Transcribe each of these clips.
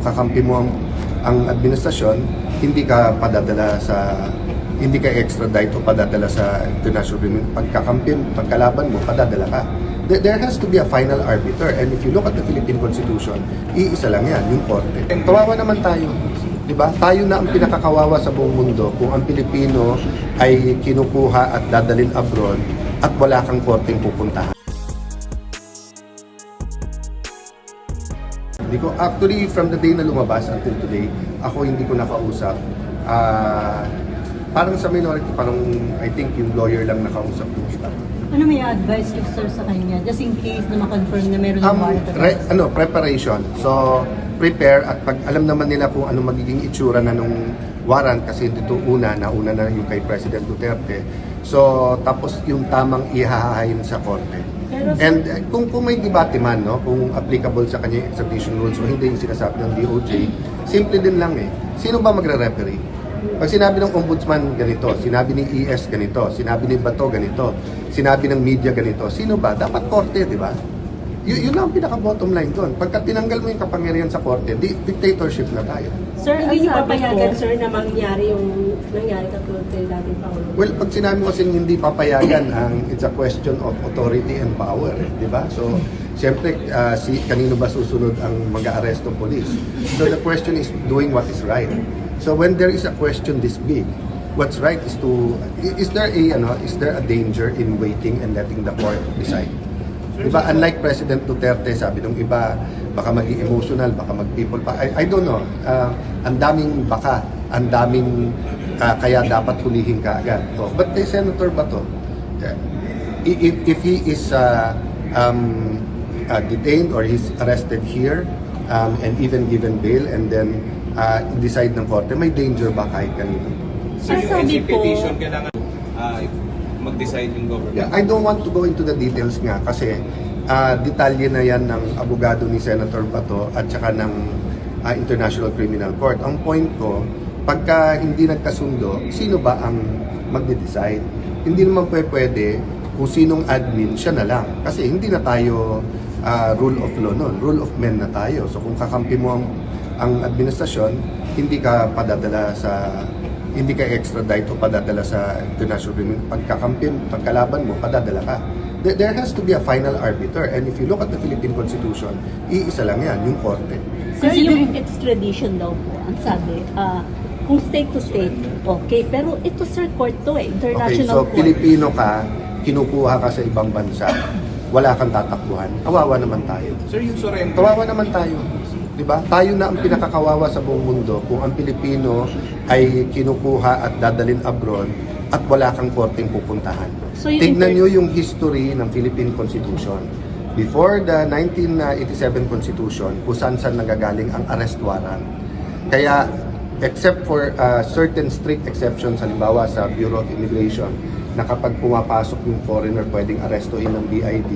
kung kakampi mo ang, ang administrasyon, hindi ka padadala sa hindi ka extradite o padadala sa international agreement. Pagkakampi, pagkalaban mo, padadala ka. There, there has to be a final arbiter. And if you look at the Philippine Constitution, iisa lang yan, yung korte. Kawawa naman tayo. Di ba? Tayo na ang pinakakawawa sa buong mundo kung ang Pilipino ay kinukuha at dadalin abroad at wala kang korteng pupuntahan. Hindi ko, actually, from the day na lumabas until today, ako hindi ko nakausap. Ah, parang sa minority, parang I think yung lawyer lang nakausap ko siya. Ano may advice niyo sir sa kanya? Just in case na ma-confirm na meron Um, warrant re- ano, preparation. So, prepare at pag alam naman nila kung ano magiging itsura na nung warrant kasi dito una, nauna na yung kay President Duterte. So, tapos yung tamang ihahain sa korte. And uh, kung, kung may debate man, no, kung applicable sa kanya yung extradition rules o hindi yung sinasabi ng DOJ, simple din lang eh. Sino ba magre-referee? Pag sinabi ng ombudsman ganito, sinabi ni ES ganito, sinabi ni Bato ganito, sinabi ng media ganito, sino ba? Dapat korte, di ba? Y- yun lang ang pinaka-bottom line doon. Pagka tinanggal mo yung kapangyarihan sa korte, di- dictatorship na tayo. Sir, Hindi niyo papayagan, sir, na mangyari yung nangyari katulad kay dating Pangulo. Well, pag sinabi mo kasi hindi papayagan, ang it's a question of authority and power, eh, di ba? So, siyempre, ah, si, kanino ba susunod ang mag-aaresto police? So, the question is doing what is right. So, when there is a question this big, what's right is to, is there a, ano, is there a danger in waiting and letting the court decide? Di ba? Unlike President Duterte, sabi nung iba, baka maging emotional, baka mag-people pa. I, I don't know. Ah, ang daming baka, ang daming ah, kaya dapat hulihin ka agad. So, but kay Senator Bato, if, if he is uh, um, uh, detained or he's arrested here um, and even given bail and then uh, decide ng korte, may danger ba kahit kanino? So yung Sabi po- petition, kailangan ah, mag-decide yung government. Yeah, I don't want to go into the details nga kasi ah, detalye na yan ng abogado ni Senator Bato at saka ng ah, International Criminal Court. Ang point ko, pagka hindi nagkasundo, sino ba ang magde-decide? Hindi naman pwe- pwede kung sinong admin, siya na lang. Kasi hindi na tayo ah, rule of law nun. Rule of men na tayo. So kung kakampi mo ang, ang administrasyon, hindi ka padadala sa hindi ka extradite o padadala sa international agreement. Pagkakampi, pagkalaban mo, padadala ka. There, has to be a final arbiter. And if you look at the Philippine Constitution, iisa lang yan, yung korte. Sir, yung extradition daw po, ang sabi, ah, kung state to state, okay. Pero ito, sir, court to eh, Okay, international so court. Pilipino ka, kinukuha ka sa ibang bansa, wala kang tatakbuhan. Kawawa naman tayo. Sir, yung surrender, Kawawa naman tayo. 'Di ba? Tayo na ang pinakakawawa sa buong mundo kung ang Pilipino ay kinukuha at dadalin abroad at wala kang korteng pupuntahan. So, Tignan nyo yung history ng Philippine Constitution. Before the 1987 Constitution, kung saan saan nagagaling ang arrest warrant. Kaya, except for uh, certain strict exceptions, halimbawa sa Bureau of Immigration, na kapag pumapasok yung foreigner, pwedeng arestuhin ng BID,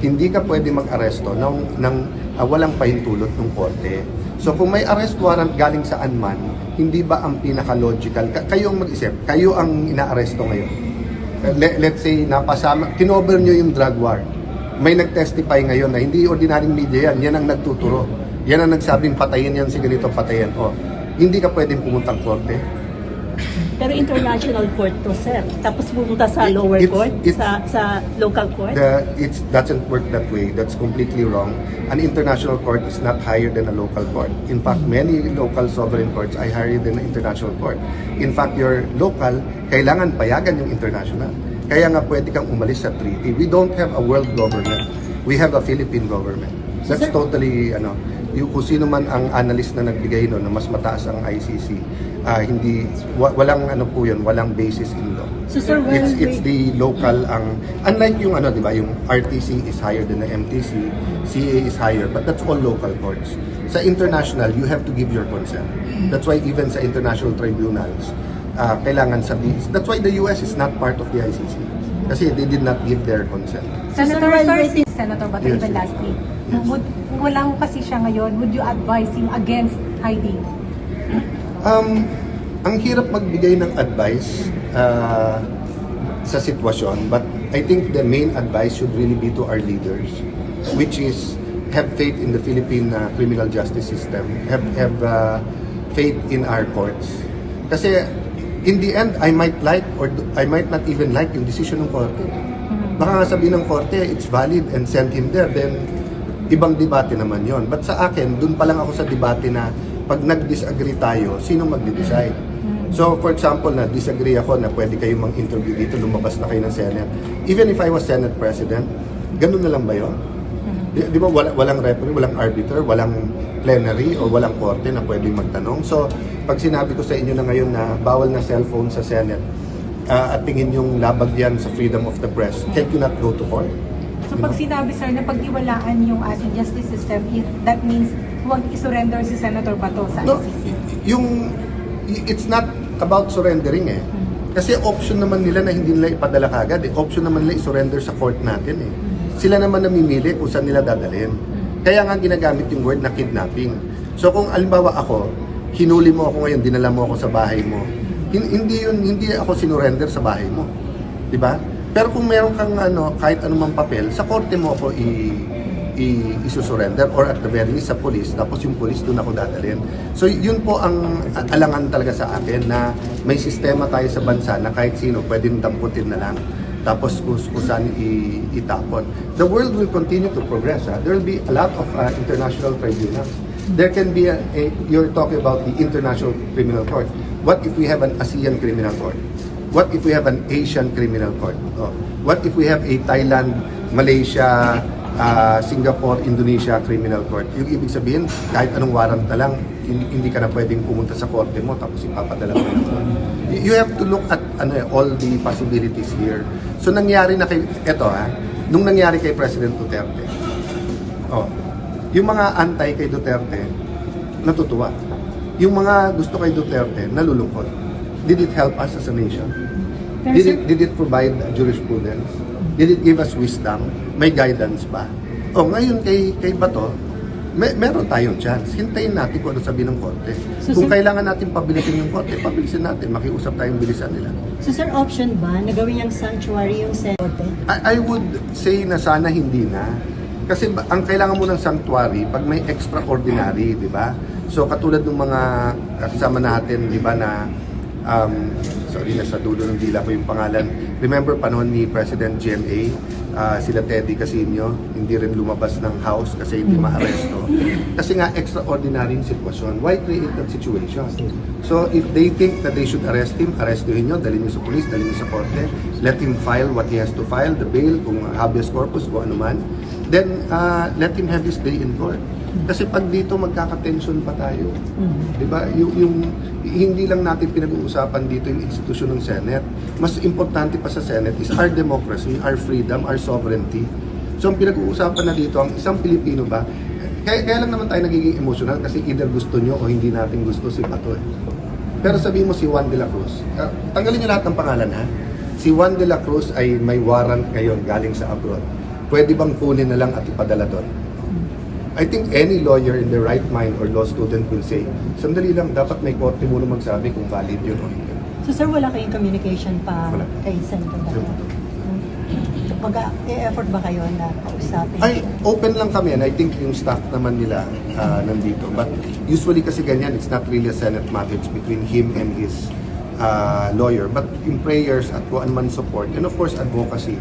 hindi ka pwede mag-aresto ng, ng uh, walang pahintulot ng korte. So kung may arrest warrant galing saan man, hindi ba ang pinaka-logical? Ka- kayo ang mag-isip, kayo ang inaaresto ngayon. Uh, let, let's say, napasama, kinover nyo yung drug war. May nag-testify ngayon na hindi ordinaryong media yan, yan ang nagtuturo. Yan ang nagsabing patayin yan si ganito, patayin. O, hindi ka pwedeng pumuntang korte. Pero international court to, sir. Tapos pumunta sa lower It's- court, it's- sa sa local court. The, it doesn't work that way. That's completely wrong. An international court is not higher than a local court. In fact, many local sovereign courts are higher than an international court. In fact, your local, kailangan payagan yung international. Kaya nga pwede kang umalis sa treaty. We don't have a world government. We have a Philippine government. That's totally, ano, yung kung sino man ang analyst na nagbigay no, na mas mataas ang ICC, ah, hindi, wa- walang ano po yun, walang basis in law. So, sir, when It's, it's the local ang unlike yung ano 'di ba yung RTC is higher than the MTC, CA is higher but that's all local courts. Sa international you have to give your consent. That's why even sa international tribunals ah, kailangan sabi that's why the US is not part of the ICC kasi they did not give their consent. Sir, Senator while Sorsi, Senator Bato, Yes, even yes. lastly, would, kung wala ho kasi siya ngayon, would you advise him against hiding? Um, ang hirap magbigay ng advice ah, sa sitwasyon, but I think the main advice should really be to our leaders, which is have faith in the Philippine uh, criminal justice system, have have uh, faith in our courts. Kasi in the end, I might like or I might not even like yung decision ng korte. Baka nga sabihin ng korte, it's valid and send him there, then ibang debate naman yon. But sa akin, dun pa lang ako sa debate na pag nag-disagree tayo, sino magde-decide? So, for example, na disagree ako na pwede kayo mang-interview dito, lumabas na kayo ng Senate. Even if I was Senate President, ganun na lang ba yun? Di, di ba wala, walang referee, walang arbiter, walang plenary o walang korte na pwedeng magtanong. So, pag sinabi ko sa inyo na ngayon na bawal na cellphone sa Senate ah, at tingin yung labag yan sa freedom of the press, can you not go to court? So pag sinabi sir na pagtiwalaan yung ating justice system, that means huwag isurrender si Senator Bato sa No, ICC. yung it's not about surrendering eh. Kasi option naman nila na hindi nila ipadala kagad eh. Option naman nila i-surrender sa court natin eh. Sila naman namimili kung saan nila dadalhin. Kaya nga ginagamit yung word na kidnapping. So kung alimbawa ako, hinuli mo ako ngayon, dinala mo ako sa bahay mo. hin- Hindi yun, hindi ako sinurrender sa bahay mo. 'Di ba? Pero kung meron kang ano, kahit anumang papel, sa korte mo ako i i isusurrender or at the very least sa police tapos yung police doon ako dadalhin. So yun po ang alangan talaga sa akin na may sistema tayo sa bansa na kahit sino pwedeng damputin na lang tapos kung, kung saan itapon. The world will continue to progress. Ha? There will be a lot of uh, international tribunals. There can be a, a, you're talking about the International Criminal Court. What if we have an ASEAN Criminal Court? What if we have an Asian Criminal Court? Oh. What if we have a Thailand, Malaysia, ah, Singapore, Indonesia Criminal Court? Yung ibig sabihin, kahit anong warrant na lang, hin- hindi ka na pwedeng pumunta sa korte mo tapos ipapadala mo. You- have to look at ano, eh, all the possibilities here. So nangyari na kay, eto ha, nung nangyari kay President Duterte, oh, yung mga antay kay Duterte, natutuwa. Yung mga gusto kay Duterte, nalulungkot. Did it help us as a nation? Did it, did it provide jurisprudence? Did it give us wisdom? May guidance ba? O ngayon kay, kay Bato, may, meron tayong chance. Hintayin natin kung ano sabi ng korte. So, kung sir- kailangan natin pabilisin yung korte, pabilisin natin. Makiusap tayong bilisan nila. So sir, option ba na gawin yung sanctuary yung Senate? I, I would say na sana hindi na. Kasi ang kailangan mo ng sanctuary pag may extraordinary, di ba? So katulad ng mga kasama natin, di ba, na um, sorry, nasa dulo ng dila ko yung pangalan. Remember panahon ni President GMA, ah, sila Teddy Casino, hindi rin lumabas ng house kasi hindi maaresto. Kasi nga extraordinary yung sitwasyon. Why create that situation? So if they think that they should arrest him, arrestuhin nyo, dalhin nyo sa police, dalhin nyo sa korte, let him file what he has to file, the bail, kung habeas corpus, kung ano man, then uh, let him have his day in court. Kasi pag dito magkaka-tension pa tayo. 'Di ba? Yung, yung hindi lang natin pinag-uusapan dito yung institusyon ng Senate. Mas importante pa sa Senate is our democracy, our freedom, our sovereignty. So ang pinag-uusapan na dito ang isang Pilipino ba? Kaya, kaya lang naman tayo nagiging emotional kasi either gusto nyo o hindi natin gusto si Bato. Eh. Pero sabihin mo si Juan de la Cruz. ah, tanggalin niyo lahat ng pangalan ha. Si Juan de la Cruz ay may warrant ngayon galing sa abroad. Pwede bang kunin na lang at ipadala doon? I think any lawyer in their right mind or law student will say, sandali lang, dapat may korte muna magsabi kung valid yun o hindi. So sir, wala kayong communication pa Wala. kay Senator Bato? Mag-e-effort ba kayo na kausapin? Ay, open lang kami and I think yung staff naman nila ah, nandito. But usually kasi ganyan, it's not really a Senate matter. It's between him and his ah, lawyer. But yung prayers at kung ano man support, and of course advocacy.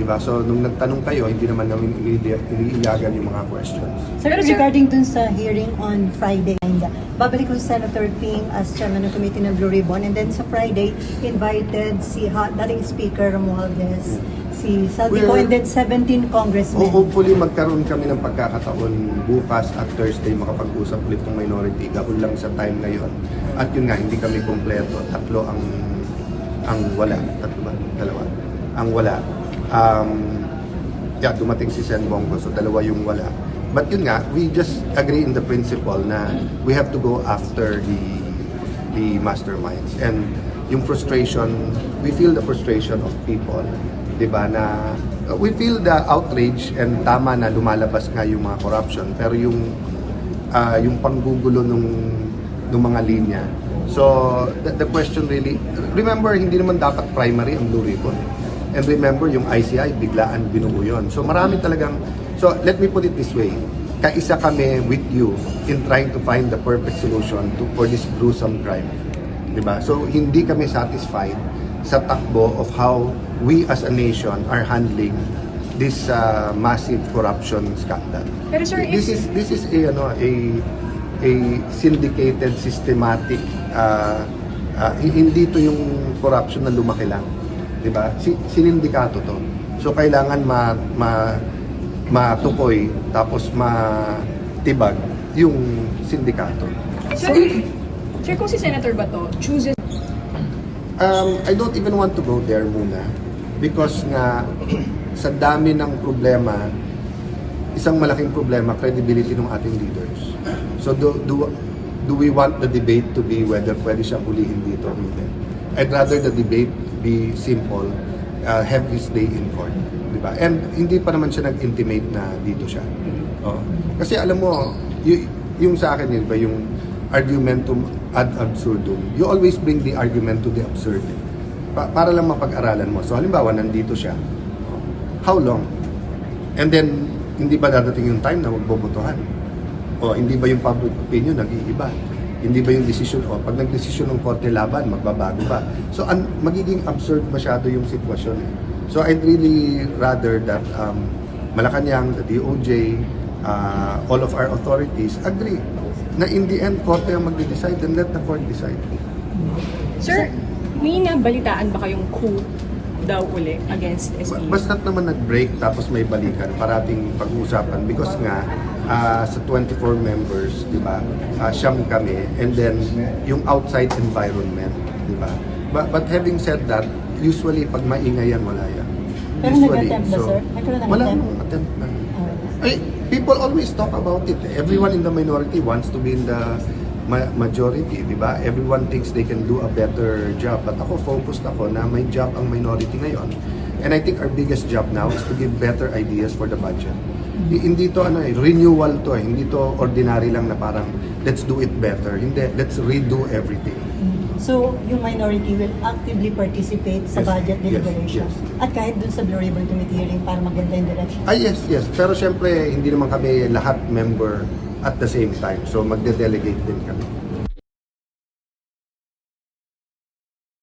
Diba? So, nung nagtanong kayo, hindi naman namin ini- iniiyagan yung mga questions. Sir, regarding dun sa hearing on Friday, babalik ko si Senator Ping as chairman ng committee ng Blue Ribbon and then sa Friday, invited si ha- dating Speaker Romualdez, si Saldico, and then 17 congressmen. O hopefully magkaroon kami ng pagkakataon bukas at Thursday makapag-usap ulit ng minority. Gabon lang sa time ngayon. At yun nga, hindi kami kompleto. Tatlo ang ang wala. Tatlo ba? Dalawa. Ang wala. Um, yeah, dumating si Sen Bongo, so dalawa yung wala. But yun nga, we just agree in the principle na we have to go after the the masterminds. And yung frustration, we feel the frustration of people, 'di ba na uh, we feel the outrage and tama na lumalabas nga yung mga corruption, pero yung ah, yung panggugulo nung nung mga linya. So, the, the question really, remember, hindi naman dapat primary ang Blue Ribbon. And remember, yung ICI, biglaan binuo yun. So, marami talagang, so let me put it this way. kaisa kami with you in trying to find the perfect solution to for this gruesome crime. 'Di ba? So hindi kami satisfied sa takbo of how we as a nation are handling this uh, massive corruption scandal. Pero sir, this is this is a ano a a syndicated systematic uh, uh, hindi to yung corruption na lumaki lang. 'Di ba? Si, sinindikato to. So kailangan ma, ma matukoy tapos matibag yung sindikato. Sir, sir, kung si Senator Bato chooses Um, I don't even want to go there muna because nga sa dami ng problema, isang malaking problema, credibility ng ating leaders. So do, do, do we want the debate to be whether pwede siya hulihin dito or hindi? I'd rather the debate be simple, uh, have his day in court. Di ba? And hindi pa naman siya nag-intimate na dito siya. Oo. Kasi alam mo, y- yung sa akin yun ba, yung argumentum ad absurdum, you always bring the argument to the absurd. Pa- para lang mapag-aralan mo. So halimbawa, nandito siya. How long? And then, hindi ba dadating yung time na magbobotohan? O hindi ba yung public opinion nag-iiba? Hindi ba yung decision, o pag nag-decision ng korte laban, magbabago ba? So, an, magiging absurd masyado yung sitwasyon. eh. So, I'd really rather that um, Malacanang, the DOJ, uh, all of our authorities agree na in the end, korte ang magde-decide and let the court decide. Sir, may nabalitaan ba kayong coup daw uli against SB? Basta't naman nag-break tapos may balikan, parating pag-uusapan because nga ah, sa 24 members, di ba, ah, siyam kami and then yung outside environment, di ba? But, but having said that, usually pag maingay yan, wala yan. Pero nag-attempt ba, sir? Nagkaroon ng wala nang attempt na. Ah, Ay, people always talk about it. Everyone in the minority wants to be in the ma- majority, di ba? Everyone thinks they can do a better job. But ako, focused ako na may job ang minority ngayon. And I think our biggest job now is to give better ideas for the budget. Hi- Hindi to ano eh, renewal to eh. Hindi to ordinary lang na parang let's do it better. Hindi, let's redo everything. So, yung minority will actively participate sa Yes, budget yes, deliberations. yes. At kahit dun sa Blue Ribbon Committee hearing para maganda yung direction. Ah, yes, yes. Pero syempre, hindi naman kami lahat member at the same time. So, magde-delegate din kami.